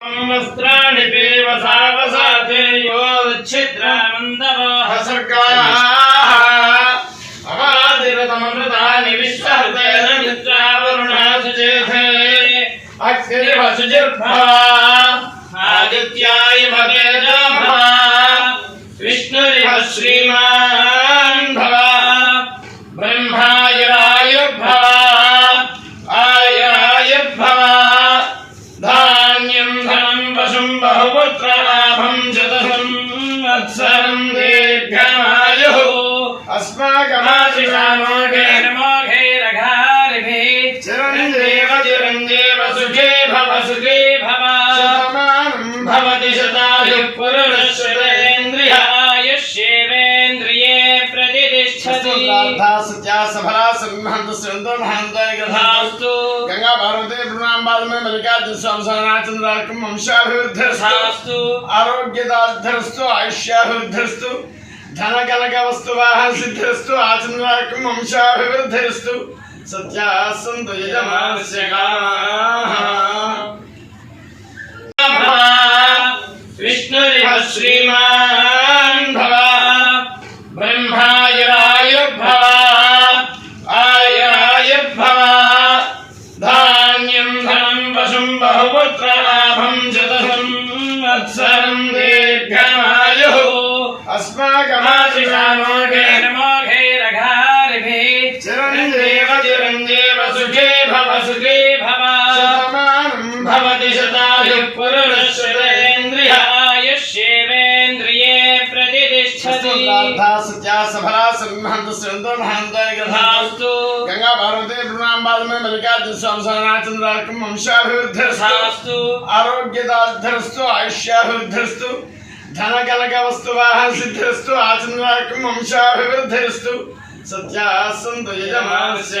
वस्त्राणि पिब सावसाथे यो छिद्रानन्दमोह सर्गाः अवादिरतमृतानि विश्वहृतेन सुचेथे अक्षरिव सुजिर्भवा आदित्याय विष्णुरिव श्रीमा बहुपुत्रलाभं शतसं वत्सरं दीर्घमायुः अस्माकमाशिषामोघेरमोघेरघारिभिः चिरञ्जीव चिरञ्जीव सुखे भव सुखे भव शतमानं भवति शतायुः पुरुषश्रेन्द्रियायुष्येवेन्द्रिये గంగా భారతే ప్రణాంబాదమే మల్లికార్జున స్వామి సనాచంద్రాలకం వంశాభివృద్ధిస్తు ఆరోగ్యదార్థరస్తు ఆయుష్యాభివృద్ధిస్తు ధన కనక వస్తు సిద్ధిస్తు ఆచంద్రాలకం వంశాభివృద్ధిస్తు సత్యాసంతు యజమానస్య శ్రీమా पुत्राभम् चतुरम् वत्सरम् दीर्घमायुः। अस्माकमाशिषामोघेन सुखे भव सुखे भवति शतायुः पुरुषश्रुतेन्द्रियायुष्ये। సకలార్థా సత్యా సఫలా సన్మహంత శ్రంతో మహంతాయ గ్రహాస్తు గంగా పార్వతి ప్రణాంబాదమే మల్లికార్జున స్వామి సనాచంద్రార్కం వంశాభివృద్ధిస్తు ఆరోగ్యదార్థరస్తు ఆయుష్యాభివృద్ధిస్తు ధన కనక వస్తు వాహన సిద్ధిస్తు ఆచంద్రార్కం వంశాభివృద్ధిస్తు సత్యాసంత యజమానస్య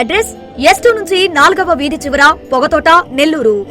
Address S నుంచి నాలుగవ వీధి చివర పొగతోట నెల్లూరు.